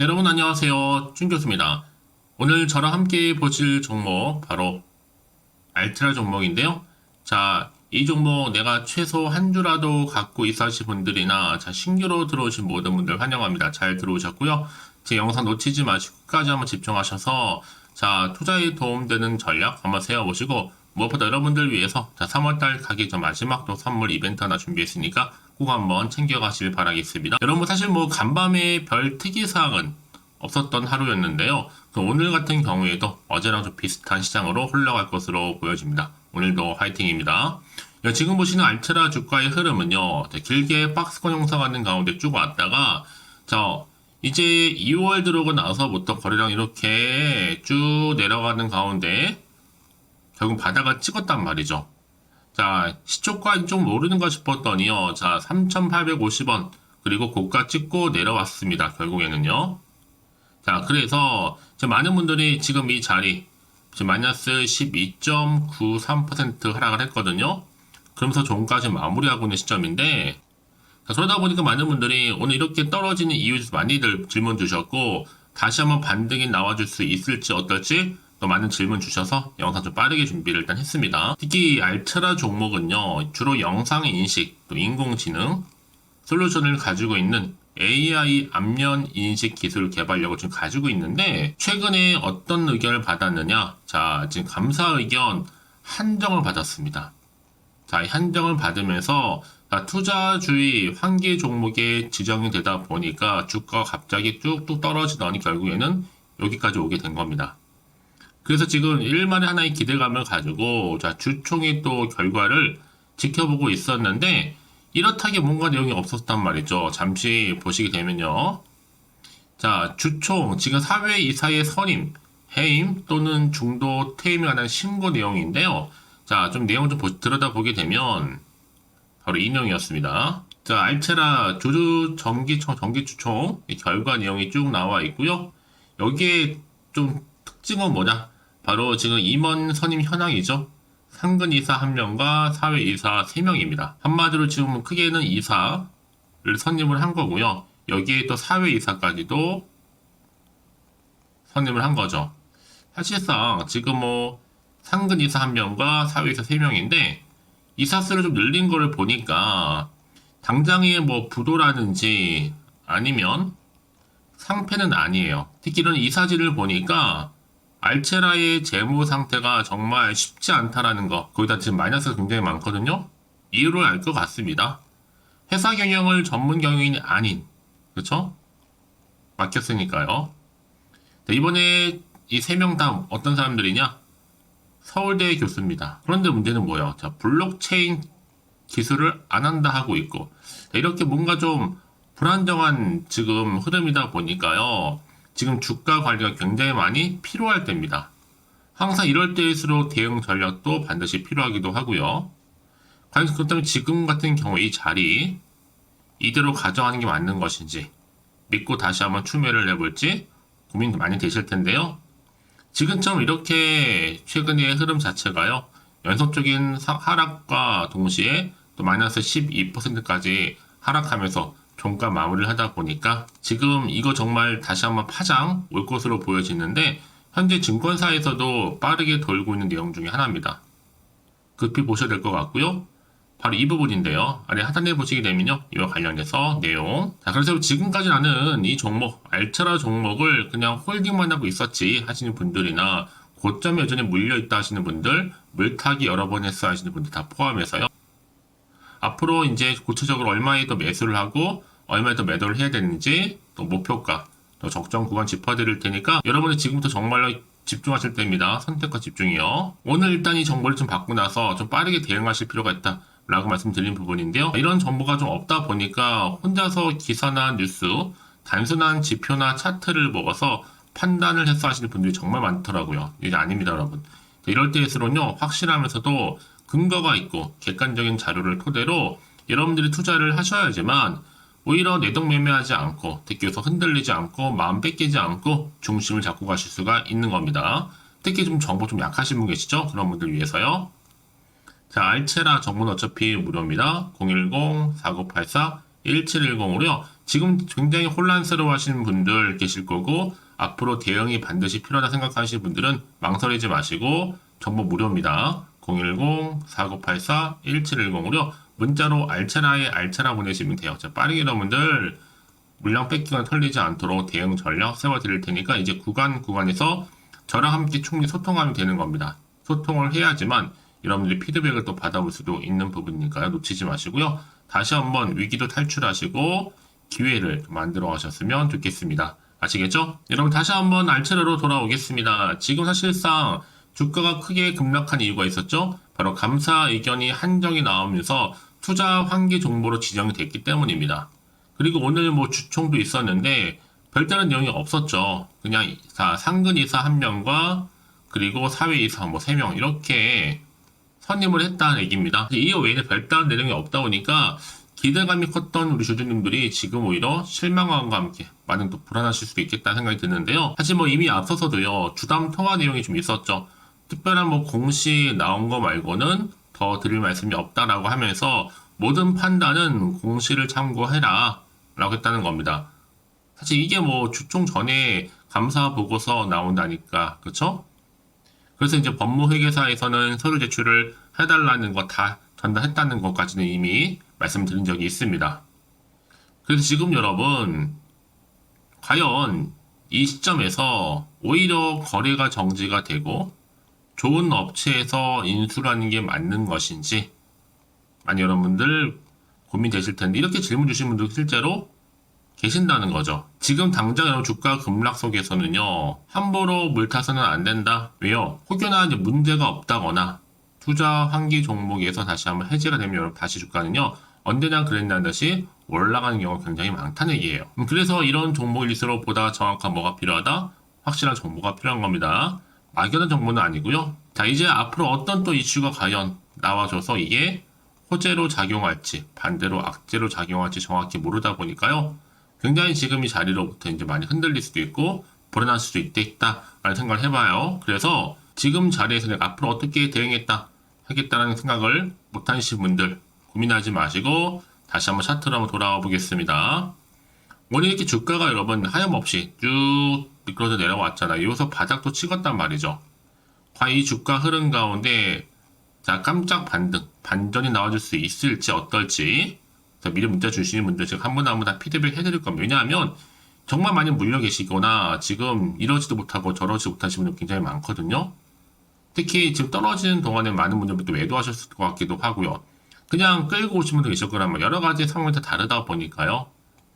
네, 여러분 안녕하세요. 준 교수입니다. 오늘 저랑 함께 보실 종목 바로 알트라 종목인데요. 자, 이 종목 내가 최소 한 주라도 갖고 하실 분들이나 자, 신규로 들어오신 모든 분들 환영합니다. 잘 들어오셨고요. 제 영상 놓치지 마시고 끝까지 한번 집중하셔서 자, 투자에 도움되는 전략 한번 세워보시고 무엇보다 여러분들 위해서 자, 3월달 가기 전 마지막 또 선물 이벤트 하나 준비했으니까 꼭 한번 챙겨가시길 바라겠습니다. 여러분 사실 뭐 간밤에 별 특이사항은 없었던 하루였는데요. 그 오늘 같은 경우에도 어제랑 좀 비슷한 시장으로 흘러갈 것으로 보여집니다. 오늘도 화이팅입니다. 야, 지금 보시는 알트라 주가의 흐름은요. 자, 길게 박스권 형성하는 가운데 쭉 왔다가 자 이제 2월 들어오고 나서부터 거래량 이렇게 쭉 내려가는 가운데 결국 바닥을 찍었단 말이죠. 자, 시초가 좀 오르는가 싶었더니요. 자, 3,850원. 그리고 고가 찍고 내려왔습니다. 결국에는요. 자, 그래서 많은 분들이 지금 이 자리, 지금 마이너스 12.93% 하락을 했거든요. 그러면서 종가지 마무리하고 있는 시점인데, 자, 그러다 보니까 많은 분들이 오늘 이렇게 떨어지는 대해서 많이들 질문 주셨고, 다시 한번 반등이 나와줄 수 있을지 어떨지 또 많은 질문 주셔서 영상 좀 빠르게 준비를 일단 했습니다. 특히 알트라 종목은요, 주로 영상 인식, 또 인공지능 솔루션을 가지고 있는 AI 안면 인식 기술 개발력을 지금 가지고 있는데, 최근에 어떤 의견을 받았느냐? 자, 지금 감사 의견 한정을 받았습니다. 자, 한정을 받으면서 자, 투자주의 환기 종목에 지정이 되다 보니까 주가가 갑자기 뚝뚝 떨어지더니 결국에는 여기까지 오게 된 겁니다. 그래서 지금 일만에 하나의 기대감을 가지고 자 주총이 또 결과를 지켜보고 있었는데 이렇다게 뭔가 내용이 없었단 말이죠. 잠시 보시게 되면요. 자 주총 지금 사회 이사의 선임 해임 또는 중도 퇴임에 관한 신고 내용인데요. 자 좀 내용을 좀 보- 들여다보게 되면 바로 이 내용이었습니다. 자 알체라 정기총 정기주총 이 결과 내용이 쭉 나와 있고요. 여기에 좀 특징은 뭐냐? 바로 지금 임원 선임 현황이죠. 상근 이사 1명과 사회 이사 3명입니다. 한마디로 지금 크게는 이사를 선임을 한 거고요. 여기에 또 사회 이사까지도 선임을 한 거죠. 사실상 지금 뭐 상근 이사 1명과 사회 이사 3명인데 이사 수를 좀 늘린 거를 보니까 당장의 뭐 부도라든지 아니면 상패는 아니에요. 특히 이런 이사진을 보니까 알체라의 재무 상태가 정말 쉽지 않다라는 거. 거기다 지금 마이너스가 굉장히 많거든요. 이유를 알 것 같습니다. 회사 경영을 전문 경영인이 아닌, 그쵸? 맡겼으니까요. 자, 이번에 이 세 명 다 어떤 사람들이냐? 서울대 교수입니다. 그런데 문제는 뭐예요? 자, 블록체인 기술을 안 한다 하고 있고, 자, 이렇게 뭔가 좀 불안정한 지금 흐름이다 보니까요. 지금 주가 관리가 굉장히 많이 필요할 때입니다. 항상 이럴 때일수록 대응 전략도 반드시 필요하기도 하고요. 과연 그렇다면 지금 같은 경우에 이 자리 이대로 가져가는 게 맞는 것인지 믿고 다시 한번 추매를 해볼지 고민 많이 되실 텐데요. 지금처럼 이렇게 최근의 흐름 자체가요. 연속적인 사- 하락과 동시에 또 마이너스 12%까지 하락하면서 종가 마무리를 하다 보니까 지금 이거 정말 다시 한번 파장 올 것으로 보여지는데 현재 증권사에서도 빠르게 돌고 있는 내용 중에 하나입니다. 급히 보셔야 될 것 같고요. 바로 이 부분인데요. 아래 하단에 보시게 되면요. 이와 관련해서 내용. 자, 그래서 지금까지 나는 이 종목, 알차라 종목을 그냥 홀딩만 하고 있었지 하시는 분들이나 고점에 여전히 물려있다 하시는 분들, 물타기 여러 번 했어 하시는 분들 다 포함해서요. 앞으로 이제 구체적으로 얼마에 더 매수를 하고 얼마에 더 매도를 해야 되는지 또 목표가 또 적정 구간 짚어드릴 테니까 여러분이 지금부터 정말로 집중하실 때입니다. 선택과 집중이요. 오늘 일단 이 정보를 좀 받고 나서 좀 빠르게 대응하실 필요가 있다. 라고 말씀드린 부분인데요. 이런 정보가 좀 없다 보니까 혼자서 기사나 뉴스, 단순한 지표나 차트를 먹어서 판단을 해서 하시는 분들이 정말 많더라고요. 이게 아닙니다, 여러분. 이럴 때일수록요, 확실하면서도 근거가 있고 객관적인 자료를 토대로 여러분들이 투자를 하셔야지만 오히려 내동매매하지 않고 특히서 흔들리지 않고 마음 뺏기지 않고 중심을 잡고 가실 수가 있는 겁니다. 특히 좀 정보 좀 약하신 분 계시죠? 그런 분들 위해서요. 자, 알체라 정보는 어차피 무료입니다. 010-4984-1710으로요. 지금 굉장히 혼란스러워 하시는 분들 계실 거고 앞으로 대응이 반드시 필요하다 생각하시는 분들은 망설이지 마시고 정보 무료입니다. 010-4984-1710으로 문자로 알차라에 알차라 보내시면 돼요. 자, 빠르게 여러분들 물량 뺏기거나 털리지 않도록 대응 전략 세워드릴 테니까 이제 구간 구간에서 저랑 함께 충분히 소통하면 되는 겁니다. 소통을 해야지만 여러분들이 피드백을 또 받아볼 수도 있는 부분이니까요. 놓치지 마시고요. 다시 한번 위기도 탈출하시고 기회를 만들어 가셨으면 좋겠습니다. 아시겠죠? 여러분 다시 한번 알차라로 돌아오겠습니다. 지금 사실상 주가가 크게 급락한 이유가 있었죠? 바로 감사 의견이 한정이 나오면서 투자 환기 정보로 지정이 됐기 때문입니다. 그리고 오늘 뭐 주총도 있었는데 별다른 내용이 없었죠. 그냥 사- 상근 이사 한 명과 그리고 사회 이사 뭐 세 명 이렇게 선임을 했다는 얘기입니다. 이 외에는 별다른 내용이 없다 보니까 기대감이 컸던 우리 주주님들이 지금 오히려 실망감과 함께 많은 또 불안하실 수도 있겠다는 생각이 드는데요. 사실 뭐 이미 앞서서도요 주담 통화 내용이 좀 있었죠. 특별한 뭐 공시 나온 거 말고는 더 드릴 말씀이 없다라고 하면서 모든 판단은 공시를 참고해라 라고 했다는 겁니다. 사실 이게 뭐 주총 전에 감사 보고서 나온다니까 그쵸? 그래서 이제 법무회계사에서는 서류 제출을 해달라는 거 다 전달했다는 것까지는 이미 말씀드린 적이 있습니다. 그래서 지금 여러분 과연 이 시점에서 오히려 거래가 정지가 되고 좋은 업체에서 인수라는 게 맞는 것인지 많이 여러분들 고민되실 텐데 이렇게 질문 주신 분들 실제로 계신다는 거죠. 지금 당장 여러분 주가 급락 속에서는요 함부로 물 타서는 안 된다. 왜요? 혹여나 이제 문제가 없다거나 투자 환기 종목에서 다시 한번 해제가 되면 여러분 다시 주가는요 언제나 그랬다는 듯이 올라가는 경우가 굉장히 많다는 얘기예요. 음, 그래서 이런 종목일수록 보다 정확한 뭐가 필요하다? 확실한 정보가 필요한 겁니다. 막연한 정보는 아니고요. 자 이제 앞으로 어떤 또 이슈가 과연 나와줘서 이게 호재로 작용할지 반대로 악재로 작용할지 정확히 모르다 보니까요. 굉장히 지금 이 자리로부터 이제 많이 흔들릴 수도 있고 불안할 수도 있겠다라는 생각을 해봐요. 그래서 지금 자리에서 내가 앞으로 어떻게 대응했다 하겠다는 생각을 못하신 분들 고민하지 마시고 다시 한번 차트로 한번 돌아와 보겠습니다. 오늘 이렇게 주가가 여러분 하염없이 쭉 미끄러져 내려왔잖아요. 여기서 바닥도 찍었단 말이죠. 과연 이 주가 흐름 가운데 자 깜짝 반등 반전이 나와줄 수 있을지 어떨지 자, 미리 문자 주시는 분들 제가 한분 한 분 다 피드백 해드릴 겁니다. 왜냐하면 정말 많이 물려 계시거나 지금 이러지도 못하고 저러지 못하시는 분들 굉장히 많거든요. 특히 지금 떨어지는 동안에 많은 분들이 또 매도하셨을 것 같기도 하고요. 그냥 끌고 오신 분도 계실 거라면 여러 가지 상황이 다 다르다 보니까요.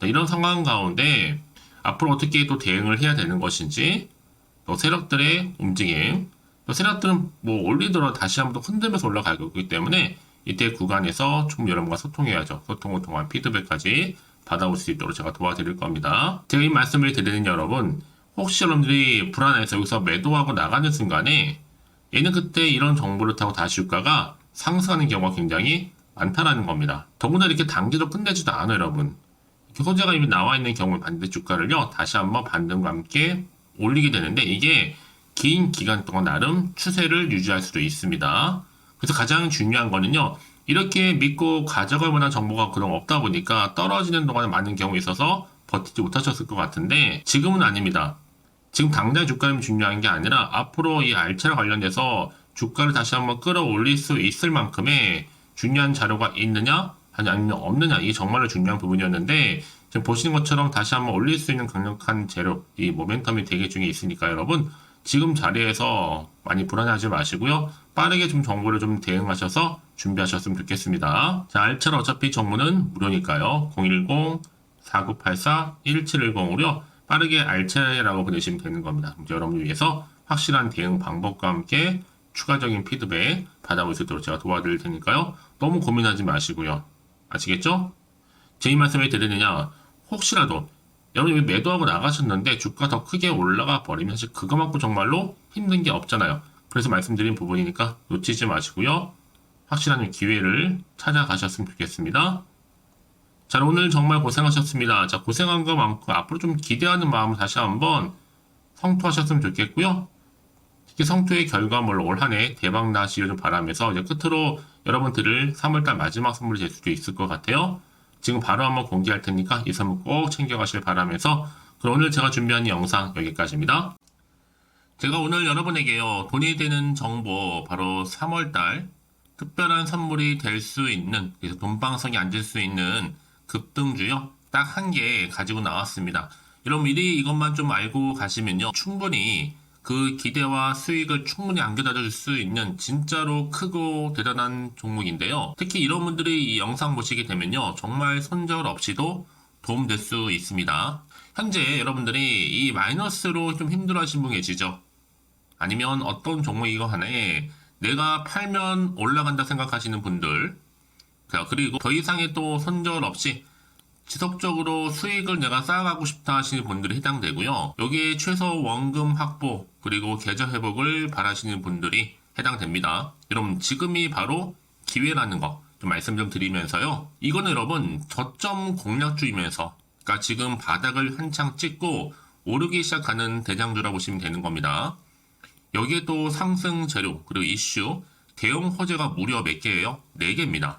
자, 이런 상황 가운데 앞으로 어떻게 또 대응을 해야 되는 것인지 또 세력들의 움직임 또 세력들은 뭐 올리더라도 다시 한번 또 흔들면서 올라갈 거기 때문에 이때 구간에서 좀 여러분과 소통해야죠. 소통을 통한 피드백까지 받아올 수 있도록 제가 도와드릴 겁니다. 제가 이 말씀을 드리는 여러분, 혹시 여러분들이 불안해서 여기서 매도하고 나가는 순간에 얘는 그때 이런 정보를 타고 다시 주가가 상승하는 경우가 굉장히 많다라는 겁니다. 더구나 이렇게 단기로 끝내지도 않아요, 여러분. 호재가 이미 나와 있는 경우에 반대 주가를요, 다시 한번 반등과 함께 올리게 되는데 이게 긴 기간 동안 나름 추세를 유지할 수도 있습니다. 그래서 가장 중요한 거는요. 이렇게 믿고 가져갈 만한 정보가 그동안 없다 보니까 떨어지는 동안에 많은 경우에 있어서 버티지 못하셨을 것 같은데 지금은 아닙니다. 지금 당장 주가는 중요한 게 아니라 앞으로 이 알차랑 관련돼서 주가를 다시 한번 끌어올릴 수 있을 만큼의 중요한 자료가 있느냐 아니면 없느냐 이게 정말로 중요한 부분이었는데 지금 보시는 것처럼 다시 한번 올릴 수 있는 강력한 재료 이 모멘텀이 되게 중에 있으니까 여러분 지금 자리에서 많이 불안해하지 마시고요. 빠르게 좀 정보를 좀 대응하셔서 준비하셨으면 좋겠습니다. 자, 알차는 어차피 정보는 무료니까요. 010-4984-1710으로 빠르게 알차라고 보내시면 되는 겁니다. 여러분을 위해서 확실한 대응 방법과 함께 추가적인 피드백 받아볼 수 있도록 제가 도와드릴 테니까요. 너무 고민하지 마시고요. 아시겠죠? 제 이 말씀을 드리느냐, 혹시라도 여러분이 매도하고 나가셨는데 주가 더 크게 올라가 버리면 사실 그거만큼 정말로 힘든 게 없잖아요. 그래서 말씀드린 부분이니까 놓치지 마시고요. 확실한 기회를 찾아가셨으면 좋겠습니다. 자, 오늘 정말 고생하셨습니다. 자, 고생한 것만큼 앞으로 좀 기대하는 마음을 다시 한번 성토하셨으면 좋겠고요. 특히 성토의 결과물로 올한 해 대박 나시길 좀 바라면서 이제 끝으로 여러분 들을 3월달 마지막 선물이 될 수도 있을 것 같아요. 지금 바로 한번 공개할 테니까 이 선물 꼭 챙겨가실 바라면서 그럼 오늘 제가 준비한 영상 여기까지입니다. 제가 오늘 여러분에게요 돈이 되는 정보 바로 3월달 특별한 선물이 될 수 있는 그래서 돈방석에 앉을 수 있는 급등주요 딱 한 개 가지고 나왔습니다. 여러분 미리 이것만 좀 알고 가시면요 충분히 그 기대와 수익을 충분히 안겨다 줄 수 있는 진짜로 크고 대단한 종목인데요. 특히 이런 분들이 이 영상 보시게 되면요 정말 손절 없이도 도움될 수 있습니다. 현재 여러분들이 이 마이너스로 좀 힘들어하신 분 계시죠? 아니면 어떤 종목이거 하나에 내가 팔면 올라간다 생각하시는 분들 자, 그리고 더 이상의 또 손절 없이 지속적으로 수익을 내가 쌓아가고 싶다 하시는 분들이 해당되고요. 여기에 최소 원금 확보 그리고 계좌 회복을 바라시는 분들이 해당됩니다. 여러분 지금이 바로 기회라는 거 좀 말씀 좀 드리면서요. 이거는 여러분 저점 공략주이면서 그러니까 지금 바닥을 한창 찍고 오르기 시작하는 대장주라고 보시면 되는 겁니다. 여기에 또 상승 재료 그리고 이슈 대형 호재가 무려 몇 개예요? 4개입니다.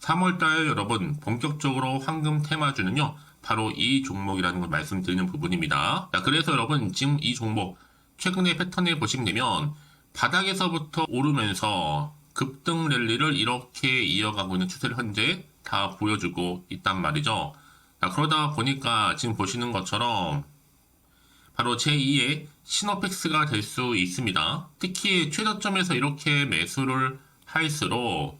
3월달 여러분 본격적으로 황금 테마주는요. 바로 이 종목이라는 걸 말씀드리는 부분입니다. 자, 그래서 여러분 지금 이 종목 최근의 패턴을 보시면 되면 바닥에서부터 오르면서 급등 랠리를 이렇게 이어가고 있는 추세를 현재 다 보여주고 있단 말이죠. 자, 그러다 보니까 지금 보시는 것처럼 바로 제2의 시노펙스가 될 수 있습니다. 특히 최저점에서 이렇게 매수를 할수록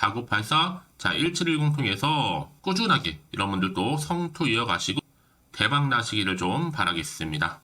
010-4984 자, 1710 통해서 꾸준하게 여러분들도 성투 이어가시고 대박 나시기를 좀 바라겠습니다.